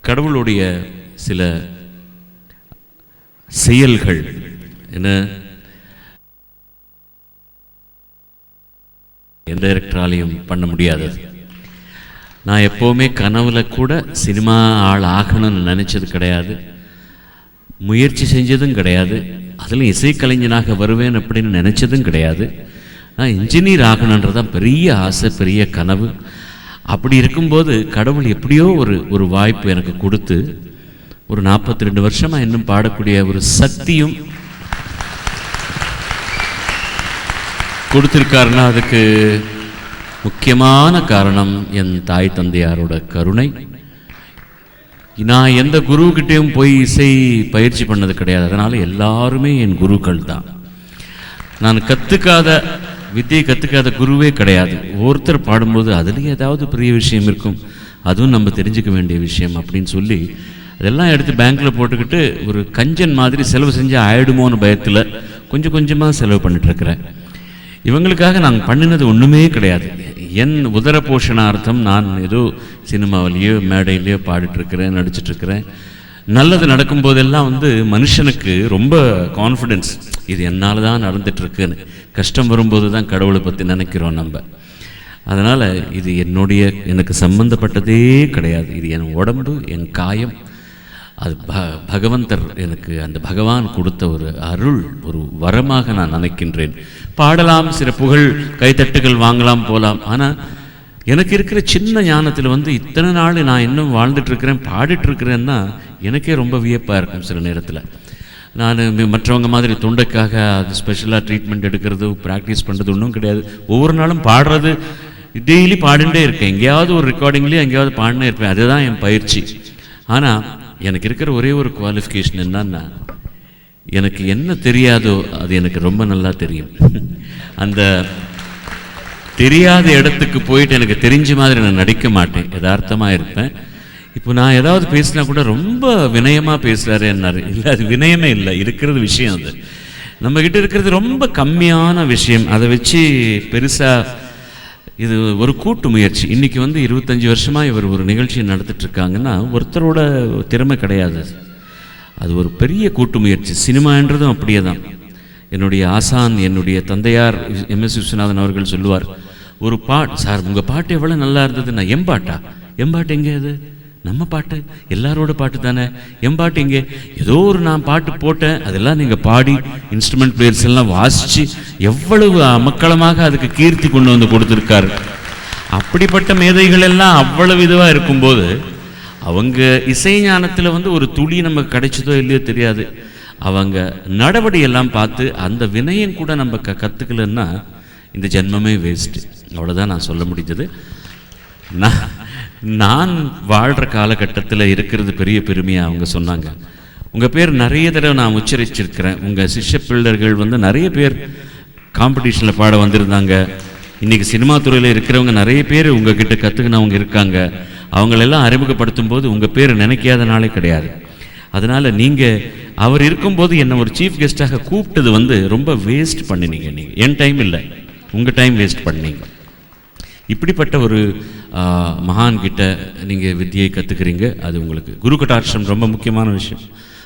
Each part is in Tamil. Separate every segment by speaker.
Speaker 1: கடவுளுடைய சில செயல்கள் என்ன? எந்த டைரக்டராலையும் பண்ண முடியாது. நான் எப்போவுமே கனவுல கூட சினிமா ஆள் ஆகணும்னு நினச்சது கிடையாது. முயற்சி செஞ்சதும் கிடையாது. அதில் இசைக்கலைஞனாக வருவேன் அப்படின்னு நினச்சதும் கிடையாது. நான் இன்ஜினியர் ஆகணுன்றதான் பெரிய ஆசை பெரிய கனவு. அப்படி இருக்கும்போது கடவுள் எப்படியோ ஒரு ஒரு வாய்ப்பு எனக்கு கொடுத்து ஒரு நாற்பத்தி ரெண்டு வருஷமாக இன்னும் பாடக்கூடிய ஒரு சக்தியும் கொடுத்துருக்காருன்னா அதுக்கு முக்கியமான காரணம் என் தாய் தந்தையாரோட கருணை. நான் எந்த குருக்கிட்டேயும் போய் இசை பயிற்சி பண்ணது கிடையாது. அதனால் எல்லாருமே என் குருக்கள் தான் நான் கற்றுக்காத வித்தியை கற்றுக்காத குருவே கிடையாது. ஒருத்தர் பாடும்போது அதுலேயும் ஏதாவது பெரிய விஷயம் இருக்கும். அதுவும் நம்ம தெரிஞ்சுக்க வேண்டிய விஷயம் அப்படின்னு சொல்லி அதெல்லாம் எடுத்து பேங்க்கில் போட்டுக்கிட்டு ஒரு கஞ்சன் மாதிரி செலவு செஞ்சு ஆயிடுமோன்னு பயத்தில் கொஞ்சம் கொஞ்சமாக செலவு பண்ணிட்டுருக்கிறேன். இவங்களுக்காக நாங்கள் பண்ணினது ஒன்றுமே கிடையாது. என் உதர போஷணார்த்தம் நான் ஏதோ சினிமாவிலேயோ மேடையிலையோ பாடிட்டுருக்கிறேன் நடிச்சிட்ருக்கிறேன் நல்லது நடக்கும் போதெல்லாம் வந்து மனுஷனுக்கு ரொம்ப கான்ஃபிடென்ஸ் இது என்னால் தான் நடந்துட்டுருக்குன்னு. கஷ்டம் வரும்போது தான் கடவுளை பற்றி நினைக்கிறோம் நம்ம. அதனால் இது என்னுடைய எனக்கு சம்பந்தப்பட்டதே கிடையாது. இது என் உடம்பு என் காயம். அது ப பகவந்தர் எனக்கு அந்த பகவான் கொடுத்த ஒரு அருள் ஒரு வரமாக நான் நினைக்கின்றேன். பாடலாம் சில புகழ் கைத்தட்டுகள் வாங்கலாம் போகலாம் ஆனால் எனக்கு இருக்கிற சின்ன ஞானத்தில் வந்து இத்தனை நாள் நான் இன்னும் வாழ்ந்துட்டுருக்கிறேன் பாடிட்டுருக்கிறேன்னா எனக்கே ரொம்ப வியப்பாக இருக்கும் சில நேரத்தில். நான் மற்றவங்க மாதிரி தொண்டைக்காக அது ஸ்பெஷலாக ட்ரீட்மெண்ட் எடுக்கிறது ப்ராக்டிஸ் பண்ணுறது ஒன்றும் கிடையாது. ஒவ்வொரு நாளும் பாடுறது டெய்லி பாடிண்டே இருக்கேன் எங்கேயாவது ஒரு ரெக்கார்டிங்லேயும் எங்கேயாவது பாடினே இருப்பேன். அதுதான் என் பயிற்சி. ஆனால் எனக்கு இருக்கிற ஒரே ஒரு குவாலிஃபிகேஷன் என்னன்னா எனக்கு என்ன தெரியாதோ அது எனக்கு ரொம்ப நல்லா தெரியும். அந்த தெரியாத இடத்துக்கு போயிட்டு எனக்கு தெரிஞ்ச மாதிரி நான் நடிக்க மாட்டேன். யதார்த்தமாக இருப்பேன். இப்போ நான் ஏதாவது பேசினா கூட ரொம்ப வினயமாக பேசுகிறாரு என்னாரு. இல்லை அது வினயமே இல்லை. இருக்கிறது விஷயம் அது. நம்மக்கிட்ட இருக்கிறது ரொம்ப கம்மியான விஷயம். அதை வச்சு பெருசாக இது ஒரு கூட்டு முயற்சி. இன்றைக்கி வந்து இருபத்தஞ்சி வருஷமாக இவர் ஒரு நிகழ்ச்சியை நடத்திட்டுருக்காங்கன்னா ஒருத்தரோட திறமை கிடையாது அது. ஒரு பெரிய கூட்டு முயற்சி. சினிமான்றதும் அப்படியே தான் என்னுடைய ஆசான் என்னுடைய தந்தையார் எம்எஸ் விஸ்வநாதன் அவர்கள் சொல்லுவார் ஒரு பாட் சார் உங்கள் பாட்டு எவ்வளோ நல்லா இருந்ததுன்னா எம்பாட்டா எம்பாட்டு எங்கே அது? நம்ம பாட்டு எல்லாரோட பாட்டு தானே? என் பாட்டு இங்கே? ஏதோ ஒரு நான் பாட்டு போட்டேன் அதெல்லாம் நீங்கள் பாடி இன்ஸ்ட்ருமெண்ட் பிளேயர்ஸ் எல்லாம் வாசித்து எவ்வளவு அமக்களமாக அதுக்கு கீர்த்தி கொண்டு வந்து கொடுத்துருக்காரு. அப்படிப்பட்ட மேதைகள் எல்லாம் அவ்வளவு இதுவாக இருக்கும்போது அவங்க இசை ஞானத்தில் வந்து ஒரு துளி நமக்கு கிடைச்சதோ இல்லையோ தெரியாது. அவங்க நடவடி எல்லாம் பார்த்து அந்த வினயம் கூட நம்ம க கற்றுக்கலன்னா இந்த ஜென்மமே வேஸ்ட்டு அவ்வளோதான் நான் சொல்ல முடிஞ்சது. நான் நான் வாழ்கிற காலகட்டத்தில் இருக்கிறது பெரிய பெருமையாக அவங்க சொன்னாங்க. உங்கள் பேர் நிறைய தடவை நான் உச்சரிச்சிருக்கிறேன். உங்கள் சிஷ்ய பிள்ளர்கள் வந்து நிறைய பேர் காம்படிஷனில் பாட வந்திருந்தாங்க. இன்றைக்கி சினிமா துறையில் இருக்கிறவங்க நிறைய பேர் உங்ககிட்ட கற்றுக்கினவங்க இருக்காங்க. அவங்களெல்லாம் அறிமுகப்படுத்தும் போது உங்கள் பேர் நினைக்காத நாளே கிடையாது. அதனால் நீங்கள் அவர் இருக்கும்போது என்னை ஒரு சீஃப் கெஸ்ட்டாக கூப்பிட்டது வந்து ரொம்ப வேஸ்ட் பண்ணினீங்க நீங்கள் என் டைம் இல்லை. உங்கள் டைம் வேஸ்ட் பண்ணீங்க இப்படிப்பட்ட ஒரு மகான் கிட்ட நீங்கள் வித்தியை கற்றுக்கிறீங்க அது உங்களுக்கு. குரு கட்டாட்சம் ரொம்ப முக்கியமான விஷயம்.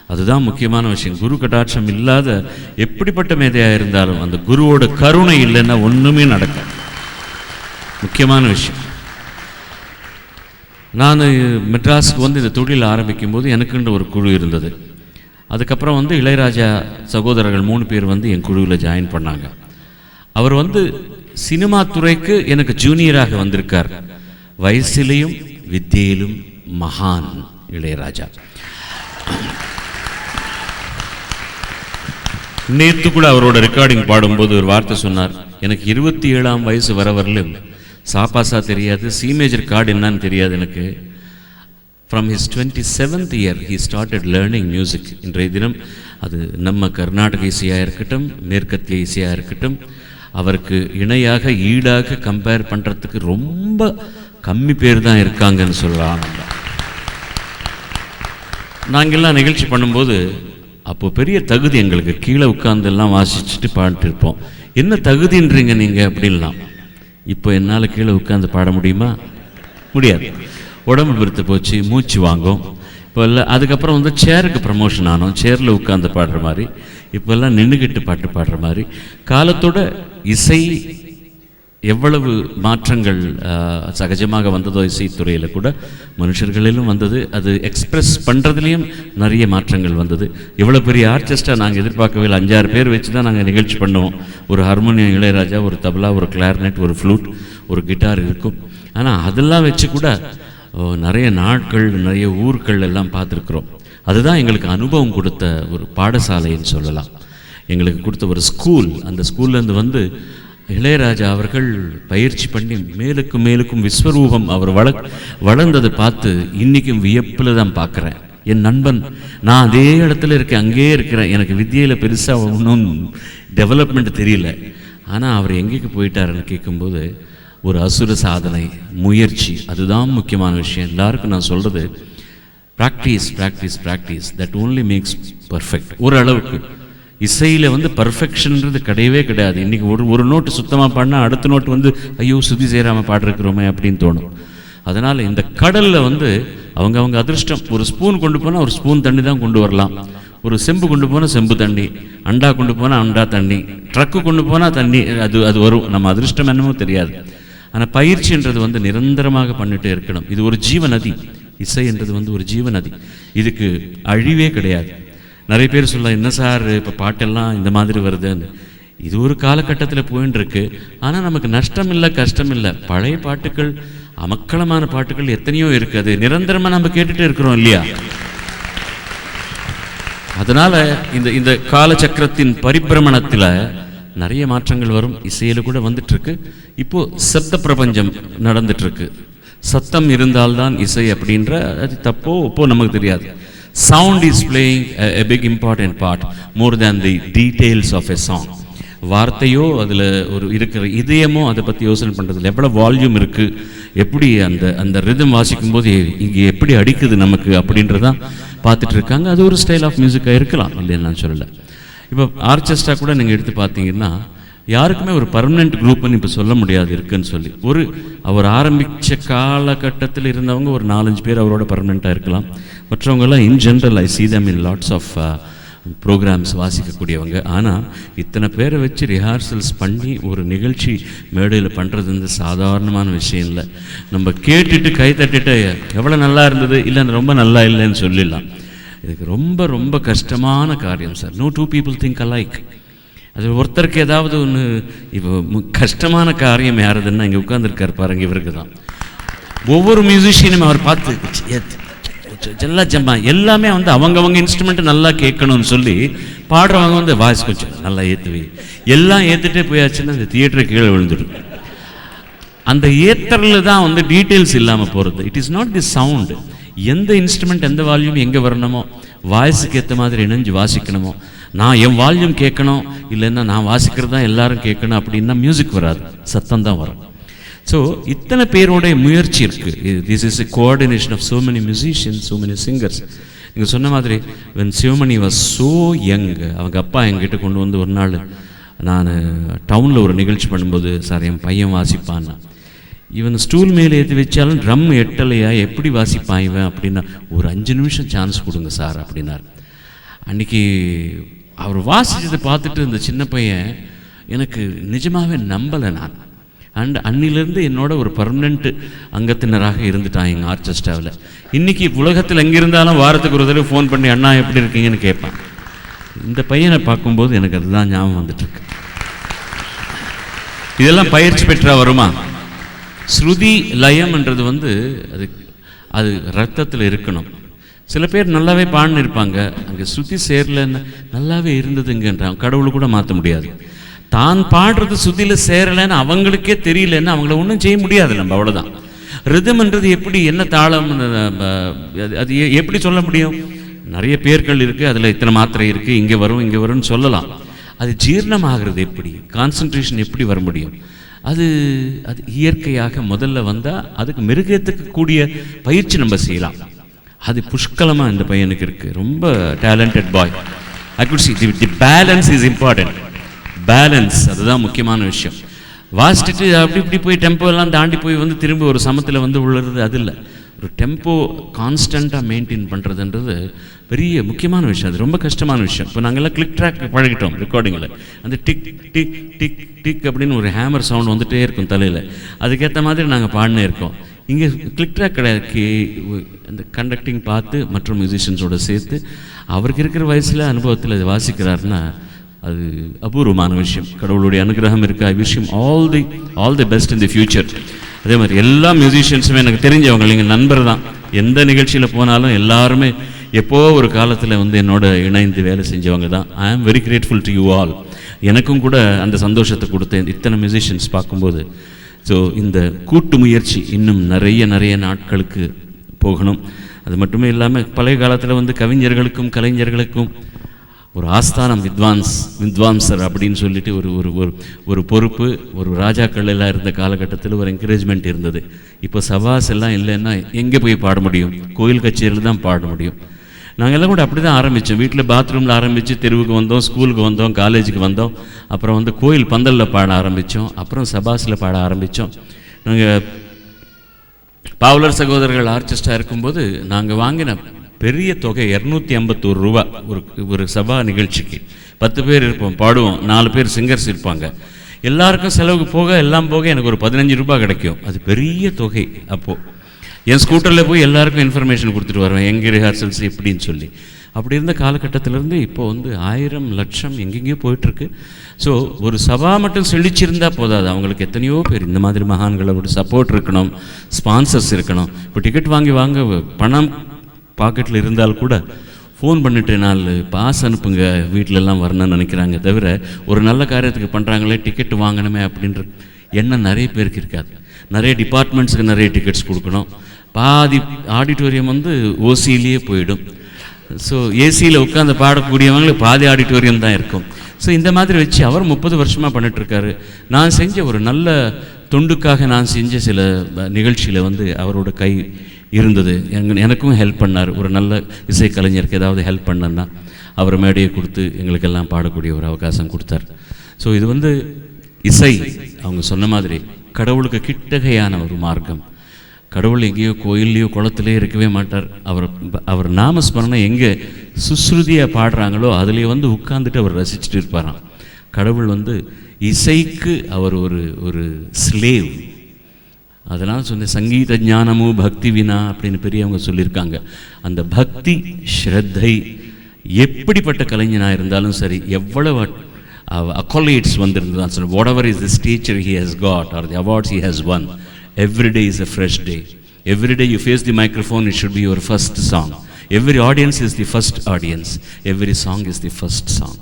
Speaker 1: அதுதான் முக்கியமான விஷயம். குரு கட்டாட்சம் இல்லாத எப்படிப்பட்ட மேதையாக இருந்தாலும் அந்த குருவோட கருணை இல்லைன்னா ஒன்றுமே நடக்காது. முக்கியமான விஷயம். நான் மெட்ராஸுக்கு வந்து இந்த தொழில் ஆரம்பிக்கும் போது எனக்குன்ற ஒரு குழு இருந்தது. அதுக்கப்புறம் வந்து இளையராஜா சகோதரர்கள் மூணு பேர் வந்து என் குழுவில் ஜாயின் பண்ணாங்க. அவர் வந்து சினிமா துறைக்கு எனக்கு ஜூனியராக வந்திருக்கார். வயசிலையும் வித்தியிலும் மகான் இளையராஜா நேற்று கூட அவரோட ரெக்கார்டிங் பாடும்போது ஒரு வார்த்தை சொன்னார். எனக்கு இருபத்தி ஏழாம் வயசு வர வரலும் சாப்பாசா தெரியாது சி மேஜர் கார்டு என்னன்னு தெரியாது எனக்கு from his twenty seventh year he started learning music இன்றைய தினம் அது நம்ம கர்நாடக இசையாக இருக்கட்டும் மேற்கத்திய இசையாக இருக்கட்டும் அவருக்கு இணையாக ஈடாக கம்பேர் பண்ணுறதுக்கு ரொம்ப கம்மி பேர் தான் இருக்காங்கன்னு சொல்லலாம். நாங்கள்லாம் நிகழ்ச்சி பண்ணும்போது அப்போ பெரிய தகுதி எங்களுக்கு. கீழே உட்கார்ந்து எல்லாம் வாசிச்சுட்டு பாடிட்டு இருப்போம் என்ன தகுதின்றீங்க நீங்கள் அப்படின்லாம். இப்போ என்னால் கீழே உட்காந்து பாட முடியுமா? முடியாது. உடம்பு பிரித்து போச்சு மூச்சு வாங்கும். இப்போ இல்லை அதுக்கப்புறம் வந்து சேருக்கு ப்ரமோஷன் ஆனோம். சேரில் உட்காந்து பாடுற மாதிரி. இப்போல்லாம் நின்றுக்கிட்டு பாட்டு பாடுற மாதிரி. காலத்தோட இசை எவ்வளவு மாற்றங்கள் சகஜமாக வந்ததோ இசைத்துறையில் கூட மனுஷர்களிலும் வந்தது. அது எக்ஸ்பிரஸ் பண்ணுறதுலேயும் நிறைய மாற்றங்கள் வந்தது. இவ்வளோ பெரிய ஆர்கெஸ்ட்ரா நாங்கள் எதிர்பார்க்கவே இல்லை. அஞ்சாறு பேர் வச்சு தான் நாங்கள் நிகழ்ச்சி பண்ணுவோம் ஒரு ஹார்மோனியம் இளையராஜா ஒரு தபலா ஒரு கிளார்னெட் ஒரு ஃப்ளூட் ஒரு கிட்டார் இருக்கும். ஆனால் அதெல்லாம் வச்சு கூட நிறைய நாட்கள் நிறைய ஊர்கள் எல்லாம் பார்த்துருக்குறோம். அதுதான் எங்களுக்கு அனுபவம் கொடுத்த ஒரு பாடசாலைன்னு சொல்லலாம். எங்களுக்கு கொடுத்த ஒரு ஸ்கூல் அந்த ஸ்கூல்லேருந்து வந்து இளையராஜா அவர்கள் பயிற்சி பண்ணி மேலுக்கும் மேலுக்கும் விஸ்வரூபம் அவர் வள வளர்ந்ததை பார்த்து இன்றைக்கும் வியப்பில் தான் பார்க்குறேன். என் நண்பன் நான் அதே இடத்துல இருக்கேன் அங்கேயே இருக்கிறேன். எனக்கு வித்தியில் பெருசாக ஒன்றும் டெவலப்மெண்ட் தெரியல. ஆனால் அவர் எங்கேக்கு போயிட்டாருன்னு கேட்கும்போது ஒரு அசுர சாதனை முயற்சி அதுதான் முக்கியமான விஷயம். எல்லாருக்கும் நான் சொல்கிறது practice practice practice that only makes perfect ஒரு அளவுக்கு. இசையில் வந்து பர்ஃபெக்ஷன்ன்றது கிடையவே கிடையாது. இன்றைக்கி ஒரு ஒரு நோட்டு சுத்தமாக பாடினா அடுத்த நோட்டு வந்து ஐயோ சுதி சேராமல் பாடிருக்கிறோமே அப்படின்னு தோணும். அதனால் இந்த கடலில் வந்து அவங்க அவங்க அதிர்ஷ்டம். ஒரு ஸ்பூன் கொண்டு போனால் ஒரு ஸ்பூன் தண்ணி தான் கொண்டு வரலாம். ஒரு செம்பு கொண்டு போனால் செம்பு தண்ணி. அண்டா கொண்டு போனால் அண்டா தண்ணி. ட்ரக்கு கொண்டு போனால் தண்ணி அது அது வரும். நம்ம அதிர்ஷ்டம் என்னமோ தெரியாது. ஆனால் பயிற்சின்றது வந்து நிரந்தரமாக பண்ணிட்டே இருக்கணும். இது ஒரு ஜீவநதி. இசை என்றது வந்து ஒரு ஜீவநதி. இதுக்கு அழிவே கிடையாது. நிறைய பேர் சொல்ல என்ன சார் இப்போ பாட்டெல்லாம் இந்த மாதிரி வருதுன்னு. இது ஒரு காலகட்டத்தில் போயின்னு இருக்கு ஆனால் நமக்கு நஷ்டம் இல்லை கஷ்டம் இல்லை பழைய பாட்டுகள் அமக்களமான பாட்டுகள் எத்தனையோ இருக்குது நிரந்தரமாக நம்ம கேட்டுட்டு இருக்கிறோம் இல்லையா? அதனால இந்த இந்த காலச்சக்கரத்தின் பரிபிரமணத்தில் நிறைய மாற்றங்கள் வரும். இசையில கூட வந்துட்டு இருக்கு இப்போ சப்த பிரபஞ்சம் நடந்துட்டுருக்கு சத்தம் இருந்தால்தான் இசை அப்படின்ற அது தப்போ ஒப்போ நமக்கு தெரியாது. Sound is playing a big important part more than the details of a song வார்த்தையோ அதில் ஒரு இருக்கிற இதயமோ அதை பற்றி யோசனை பண்ணுறதுல எவ்வளோ வால்யூம் இருக்குது எப்படி அந்த அந்த ரிதம் வாசிக்கும் போது இங்கே எப்படி அடிக்குது நமக்கு அப்படின்றதான் பார்த்துட்டு இருக்காங்க அது ஒரு ஸ்டைல் ஆஃப் மியூசிக்காக இருக்கலாம். இல்லைன்னு நான் சொல்லலை. இப்போ ஆர்கெஸ்ட்ரா கூட நீங்கள் எடுத்து பார்த்தீங்கன்னா யாருக்குமே ஒரு பர்மனெண்ட் குரூப்னு இப்போ சொல்ல முடியாது இருக்குன்னு சொல்லி. ஒரு அவர் ஆரம்பித்த காலகட்டத்தில் இருந்தவங்க ஒரு நாலஞ்சு பேர் அவரோட பர்மனெண்ட்டாக இருக்கலாம். மற்றவங்கெல்லாம் in general I see them in lots of programmes வாசிக்கக்கூடியவங்க. ஆனால் இத்தனை பேரை வச்சு ரிஹார்சல்ஸ் பண்ணி ஒரு நிகழ்ச்சி மேடையில் பண்ணுறது வந்து சாதாரணமான விஷயம் இல்லை. நம்ம கேட்டுட்டு கை தட்டிட்டு எவ்வளோ நல்லா இருந்தது? இல்லை ரொம்ப நல்லா இல்லைன்னு சொல்லிடலாம். இதுக்கு ரொம்ப ரொம்ப கஷ்டமான காரியம் sir no two people think alike அது ஒருத்தருக்கு ஏதாவது ஒன்று இப்போ மு- கஷ்டமான காரியம் யாருதுன்னா இங்கே உட்காந்துருக்காரு பாருங்க இவருக்கு தான். ஒவ்வொரு மியூசிஷியனும் அவர் பார்த்து எல்லா ஜம்மா. எல்லாமே வந்து அவங்கவங்க இன்ஸ்ட்ருமெண்ட் நல்லா கேட்கணும்னு சொல்லி பாடுறவங்க வந்து வாய்ஸ் கொஞ்சம் நல்லா ஏற்றுவி எல்லாம் ஏற்றுட்டே போயாச்சுன்னா இந்த தியேட்டரை கீழே விழுந்துடும். அந்த ஏத்தரில் தான் வந்து டீட்டெயில்ஸ் இல்லாமல் போகிறது it is not the sound எந்த இன்ஸ்ட்ருமெண்ட் எந்த வால்யூம் எங்கே வரணுமோ வாய்ஸுக்கு ஏற்ற மாதிரி இணைஞ்சு வாசிக்கணுமோ நான் என் வால்யூம் கேட்கணும் இல்லைன்னா நான் வாசிக்கிறது தான் எல்லாரும் கேட்கணும் அப்படின்னா மியூசிக் வராது சத்தம் தான் வரும். ஸோ இத்தனை பேரோடைய முயற்சி இருக்குது this is a coordination of so many musician so many singers நீங்கள் சொன்ன மாதிரி when Sivamani was so young அவங்க அப்பா எங்கிட்ட கொண்டு வந்து ஒரு நாள் நான் டவுனில் ஒரு நிகழ்ச்சி பண்ணும்போது சார் என் பையன் வாசிப்பான்னா. இவன் ஸ்டூல் மேலே ஏற்றி வச்சாலும் ட்ரம் எட்டலையா எப்படி வாசிப்பான் இவன் அப்படின்னா ஒரு அஞ்சு நிமிஷம் சான்ஸ் கொடுங்க சார் அப்படின்னார். அன்னைக்கு அவர் வாசித்ததை பார்த்துட்டு இந்த சின்ன பையன் எனக்கு நிஜமாகவே நம்பலை நான். அண்ட் அன்னிலிருந்து என்னோட ஒரு பர்மனெண்ட் அங்கத்தினராக இருந்துட்டான் எங்கள் ஆர்கெஸ்ட்ராவில். இன்றைக்கி உலகத்தில் எங்கே இருந்தாலும் வாரத்துக்கு ஒரு தடவை ஃபோன் பண்ணி அண்ணா எப்படி இருக்கீங்கன்னு கேட்பான். இந்த பையனை பார்க்கும்போது எனக்கு அதுதான் ஞாபகம் வந்துட்டுருக்கு. இதெல்லாம் பயிற்சி பெற்றா வருமா? ஸ்ருதி லயம்ன்றது வந்து அது அது ரத்தத்தில் இருக்கணும். சில பேர் நல்லாவே பாடினு இருப்பாங்க. அங்கே சுத்தி சேரலன்னு நல்லாவே இருந்ததுங்கன்றான் கடவுளை கூட மாற்ற முடியாது. தான் பாடுறது சுத்தியில் சேரலைன்னு அவங்களுக்கே தெரியலன்னு அவங்கள ஒன்றும் செய்ய முடியாது நம்ம அவ்வளோதான் ரிதம்ன்றது எப்படி என்ன தாளம் அது- எப்படி சொல்ல முடியும்? நிறைய பேர்கள் இருக்குது அதில் இத்தனை மாத்திரை இருக்குது இங்கே வரும் இங்கே வரும்னு சொல்லலாம். அது ஜீரணமாகிறது எப்படி? கான்சன்ட்ரேஷன் எப்படி வர முடியும்? அது அது இயற்கையாக முதல்ல வந்தால் அதுக்கு மிருகத்துக்கு கூடிய பயிற்சி நம்ம செய்யலாம். அது புஷ்கலமாக இந்த பையனுக்கு இருக்குது ரொம்ப talented boy I could see the balance is important balance அதுதான் முக்கியமான விஷயம். வாசிச்சுட்டு அப்படி இப்படி போய் டெம்போ எல்லாம் தாண்டி போய் வந்து திரும்பி ஒரு சமத்தில் வந்து உள்ளது அது இல்லை. ஒரு டெம்போ கான்ஸ்டண்ட்டாக மெயின்டைன் பண்ணுறதுன்றது பெரிய முக்கியமான விஷயம். அது ரொம்ப கஷ்டமான விஷயம். இப்போ நாங்கள்லாம் கிளிக் ட்ராக் பழகிட்டோம் ரெக்கார்டிங்கில் அந்த டிக் டிக் டிக் டிக் அப்படின்னு ஒரு ஹேமர் சவுண்ட் வந்துட்டே இருக்கும் தலையில். அதுக்கேற்ற மாதிரி நாங்கள் பாடினே இருக்கோம். இங்கே கிளிக் ட்ராக் கிடையாது. அந்த கண்டக்டிங் பார்த்து மற்ற மியூசிஷியன்ஸோடு சேர்த்து அவருக்கு இருக்கிற வயசில் அனுபவத்தில் அது வாசிக்கிறாருன்னா அது அபூர்வமான விஷயம். கடவுளுடைய அனுகிரகம் இருக்கா? விஷயம் all the all the best in the future அதே மாதிரி எல்லா மியூசிஷியன்ஸுமே எனக்கு தெரிஞ்சவங்க எங்கள் நண்பர் தான். எந்த நிகழ்ச்சியில் போனாலும் எல்லாருமே எப்போ ஒரு காலத்தில் வந்து என்னோட இணைந்து வேலை செஞ்சவங்க தான். I am very grateful to you all எனக்கும் கூட அந்த சந்தோஷத்தை கொடுத்தேன். இத்தனை மியூசிஷியன்ஸ் பார்க்கும்போது. ஸோ இந்த கூட்டு முயற்சி இன்னும் நிறைய நிறைய நாட்களுக்கு போகணும். அது மட்டுமே இல்லாமல் பழைய காலத்தில் வந்து கவிஞர்களுக்கும் கலைஞர்களுக்கும் ஒரு ஆஸ்தானம் வித்வான்ஸ் வித்வான்சர் அப்படின்னு சொல்லிட்டு ஒரு ஒரு ஒரு ஒரு பொறுப்பு ஒரு ராஜாக்கள் எல்லாம் இருந்த காலகட்டத்தில் ஒரு என்கரேஜ்மெண்ட் இருந்தது. இப்போ சவாஸ் எல்லாம் இல்லைன்னா எங்கே போய் பாட முடியும்? கோயில் கச்சேரியில் தான் பாட முடியும். நாங்கள் எல்லாம் கூட அப்படி தான் ஆரம்பித்தோம் வீட்டில் பாத்ரூமில் ஆரம்பித்து தெருவுக்கு வந்தோம் ஸ்கூலுக்கு வந்தோம் காலேஜுக்கு வந்தோம். அப்புறம் வந்து கோயில் பந்தலில் பாட ஆரம்பித்தோம் அப்புறம் சபாஸில் பாட ஆரம்பித்தோம் நாங்கள் பாவலர் சகோதரர்கள் ஆர்கெஸ்ட்ரா இருக்கும்போது நாங்கள் வாங்கின பெரிய தொகை இரநூத்தி ஐம்பத்தோரு ரூபா. ஒரு ஒரு சபா நிகழ்ச்சிக்கு. பத்து பேர் இருப்போம் பாடுவோம் நாலு பேர் சிங்கர்ஸ் இருப்பாங்க. எல்லாருக்கும் செலவுக்கு போக எல்லாம் போக எனக்கு ஒரு பதினஞ்சு ரூபா கிடைக்கும். அது பெரிய தொகை அப்போது என் ஸ்கூட்டரில் போய் எல்லாருக்கும் இன்ஃபர்மேஷன் கொடுத்துட்டு வருவேன் எங்கே ரிஹார்சல்ஸ் எப்படின்னு சொல்லி. அப்படி இருந்த காலகட்டத்திலேருந்து இப்போ வந்து ஆயிரம் லட்சம் எங்கெங்கேயோ போயிட்டுருக்கு. ஸோ ஒரு சபா மட்டும் செழிச்சிருந்தா போதாது. அவங்களுக்கு எத்தனையோ பேர் இந்த மாதிரி மகான்களோட சப்போர்ட் இருக்கணும் ஸ்பான்சர்ஸ் இருக்கணும். இப்போ டிக்கெட் வாங்கி வாங்க பணம் பாக்கெட்டில் இருந்தால் கூட ஃபோன் பண்ணிட்டு நாள் பாஸ் அனுப்புங்க வீட்டிலலாம் வரணும்னு நினைக்கிறாங்க தவிர ஒரு நல்ல காரியத்துக்கு பண்ணுறாங்களே டிக்கெட் வாங்கணுமே அப்படின்ற எண்ணம் நிறைய பேருக்கு இருக்காது. நிறைய டிபார்ட்மெண்ட்ஸுக்கு நிறைய டிக்கெட்ஸ் கொடுக்கணும். பாதி ஆடிட்டோரியம் வந்து ஓசியிலேயே போயிடும். ஸோ ஏசியில் உட்காந்து பாடக்கூடியவங்களுக்கு பாதி ஆடிட்டோரியம் தான் இருக்கும். ஸோ இந்த மாதிரி வச்சு அவர் முப்பது வருஷமாக பண்ணிட்டுருக்காரு. நான் செஞ்ச ஒரு நல்ல தொண்டுக்காக நான் செஞ்ச சில நிகழ்ச்சியில் வந்து அவரோட கை இருந்தது. எனக்கும் ஹெல்ப் பண்ணார். ஒரு நல்ல இசைக்கலைஞருக்கு ஏதாவது ஹெல்ப் பண்ணனா அவர் மேடையை கொடுத்து எங்களுக்கெல்லாம் பாடக்கூடிய ஒரு அவகாசம் கொடுத்தார். ஸோ இது வந்து இசை. அவங்க சொன்ன மாதிரி கடவுளுக்கு கிட்டகையான ஒரு மார்க்கம். கடவுள் எங்கேயோ கோயில்லையோ குளத்துலேயோ இருக்கவே மாட்டார். அவர் அவர் நாமஸ்மரணம் எங்கே சுஸ்ருதியாக பாடுறாங்களோ அதுலேயே வந்து உட்காந்துட்டு அவர் ரசிச்சுட்டு இருப்பாராம். கடவுள் வந்து இசைக்கு அவர் ஒரு ஒரு ஸ்லேவ் அதனால் சொன்ன சங்கீத ஞானமும் பக்தி வினா அப்படின்னு பெரியவங்க சொல்லியிருக்காங்க. அந்த பக்தி ஸ்ரத்தை எப்படிப்பட்ட கலைஞனாக இருந்தாலும் சரி எவ்வளவு அக்காலேட்ஸ் வந்திருந்ததான் சொன்ன whatever is the teacher he has got all the awards he has won every day is a fresh day every day you face the microphone it should be your first song every audience is the first audience every song is the first song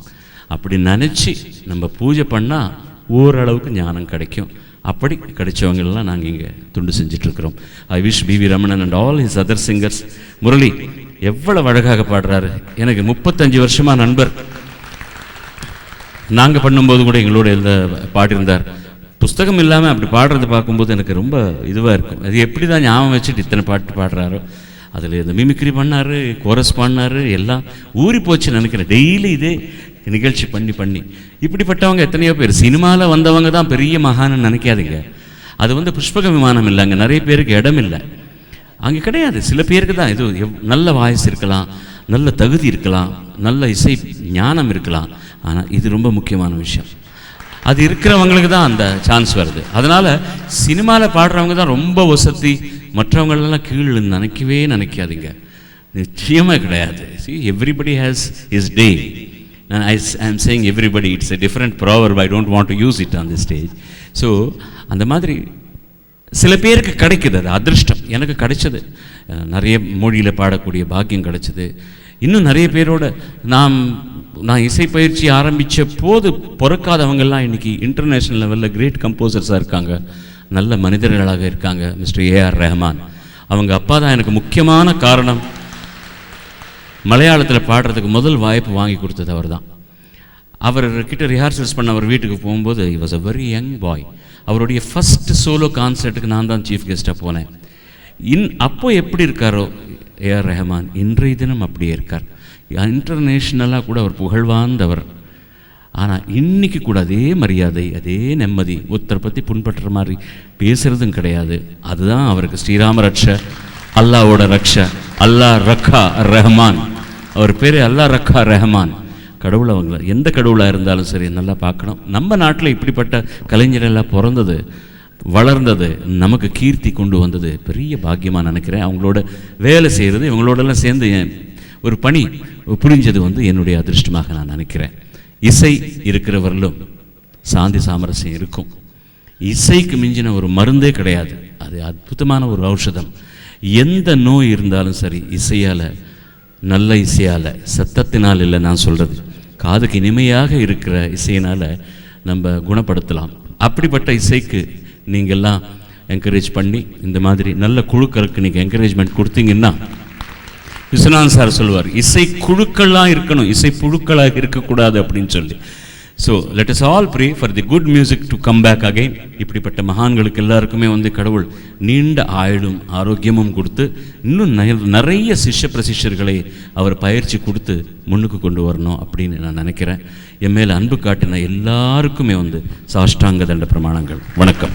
Speaker 1: அப்படி நினச்சி நம்ம பூஜை பண்ணால் ஓரளவுக்கு ஞானம் கிடைக்கும். அப்படி கிடைச்சவங்கெல்லாம் நாங்கள் இங்கே துண்டு செஞ்சிட்ருக்கிறோம். I wish P V Ramanan and all is other singers Murali எவ்வளவு அழகாக பாடுறாரு. எனக்கு முப்பத்தஞ்சு வருஷமாக நண்பர். நாங்கள் பண்ணும்போது கூட எங்களோட எழுத பாடியிருந்தார். புஸ்தகம் இல்லாமல் அப்படி பாடுறதை பார்க்கும்போது எனக்கு ரொம்ப இதுவாக இருக்கும். அது எப்படி தான் ஞாபகம் வச்சுட்டு இத்தனை பாட்டு பாடுறாரோ. அதில் இந்த மிமிக்ரி பண்ணார் கோரஸ் பண்ணார் எல்லாம் ஊறி போச்சு நினைக்கிறேன். டெய்லி இதே நிகழ்ச்சி பண்ணி பண்ணி. இப்படிப்பட்டவங்க எத்தனையோ பேர். சினிமாவில் வந்தவங்க தான் பெரிய மகான்னு நினைக்காதீங்க. அது வந்து புஷ்பக விமானம் இல்லை அங்கே நிறைய பேருக்கு இடம் இல்லை. அங்கே கிடையாது. சில பேருக்கு தான் இது நல்ல வாய்ஸ் இருக்கலாம் நல்ல தகுதி இருக்கலாம் நல்ல இசை ஞானம் இருக்கலாம். ஆனால் இது ரொம்ப முக்கியமான விஷயம். அது இருக்கிறவங்களுக்கு தான் அந்த சான்ஸ் வருது. அதனால் சினிமாவில் பாடுறவங்க தான் ரொம்ப வசதி. மற்றவங்களெல்லாம் கீழே நினைக்கவே நினைக்காதீங்க. நிச்சயமாக கிடையாது. See everybody has is day I am saying everybody it's a different prayer I don't want to use it on the stage so அந்த மாதிரி சில பேருக்கு கிடைக்குது அது அதிர்ஷ்டம். எனக்கு கிடைச்சது. நிறைய மொழியில் பாடக்கூடிய பாக்கியம் கிடைச்சது. இன்னும் நிறைய பேரோட நாம் நான் இசை பயிற்சி ஆரம்பித்த போது பிறக்காதவங்கெல்லாம் இன்றைக்கி இன்டர்நேஷ்னல் லெவலில் கிரேட் கம்போசர்ஸாக இருக்காங்க. நல்ல மனிதர்களாக இருக்காங்க மிஸ்டர் ஏஆர் ரஹ்மான். அவங்க அப்பா தான் எனக்கு முக்கியமான காரணம். மலையாளத்தில் பாடுறதுக்கு முதல் வாய்ப்பு வாங்கி கொடுத்தது அவர் தான் அவர் கிட்ட ரிஹார்சல்ஸ் பண்ண அவர் வீட்டுக்கு போகும்போது he was a very young boy அவருடைய ஃபஸ்ட் சோலோ கான்சர்ட்டுக்கு நான் தான் சீஃப் கெஸ்ட்டாக போனேன். இன் அப்போ எப்படி இருக்காரோ ஏஆர் ரஹமான் இன்றைய தினம் அப்படியே இருக்கார். இன்டர்நேஷ்னலாக கூட அவர் புகழ்வார்ந்தவர் ஆனால் இன்றைக்கி கூட அதே மரியாதை அதே நெம்மதி ஒருத்தரை பற்றி புண்படுற மாதிரி பேசுகிறதும் கிடையாது. அதுதான் அவருக்கு ஸ்ரீராம ரக்ஷ அல்லாவோட ரக்ஷ அல்லாஹ் ரக்கா ரஹ்மான். அவர் பேர் அல்லாஹ் ரக்கா ரஹமான். கடவுள் அவங்கள எந்த கடவுளாக இருந்தாலும் சரி நல்லா பார்க்கணும். நம்ம நாட்டில் இப்படிப்பட்ட கலைஞரெல்லாம் பிறந்தது வளர்ந்தது நமக்கு கீர்த்தி கொண்டு வந்தது பெரிய பாக்கியமாக நினைக்கிறேன். அவங்களோட வேலை செய்கிறது இவங்களோடெல்லாம் சேர்ந்து என் ஒரு பணி புரிஞ்சது வந்து என்னுடைய அதிர்ஷ்டமாக நான் நினைக்கிறேன். இசை இருக்கிறவர்களும் சாந்தி சாமரஸ்யம் இருக்கும். இசைக்கு மிஞ்சின ஒரு மருந்தே கிடையாது. அது அற்புதமான ஒரு ஔஷதம். எந்த நோய் இருந்தாலும் சரி இசையால் நல்ல இசையால் சத்தத்தினால் இல்லை நான் சொல்கிறது காதுக்கு இனிமையாக இருக்கிற இசையினால் நம்ம குணப்படுத்தலாம். அப்படிப்பட்ட இசைக்கு நீங்கள்லாம் என்கரேஜ் பண்ணி இந்த மாதிரி நல்ல குழுக்களுக்கு நீங்கள் என்கரேஜ்மெண்ட் கொடுத்தீங்கன்னா விஸ்வநாதன் சார் சொல்லுவார் இசை குழுக்களாக இருக்கணும் இசை புழுக்களாக இருக்கக்கூடாது அப்படின்னு சொல்லி. So let is all pray for the good music to come back again இப்படிப்பட்ட மகான்களுக்கு எல்லாருக்குமே வந்து கடவுள் நீண்ட ஆயுளும் ஆரோக்கியமும் கொடுத்து இன்னும் நிறைய சிஷ்ய பிரசிஷர்களை அவர் பயிற்சி கொடுத்து முன்னுக்கு கொண்டு வரணும் அப்படின்னு நான் நினைக்கிறேன். என் மேல் அன்பு காட்டின எல்லாருக்குமே வந்து சாஷ்டாங்க தண்ட பிரமாணங்கள். வணக்கம்.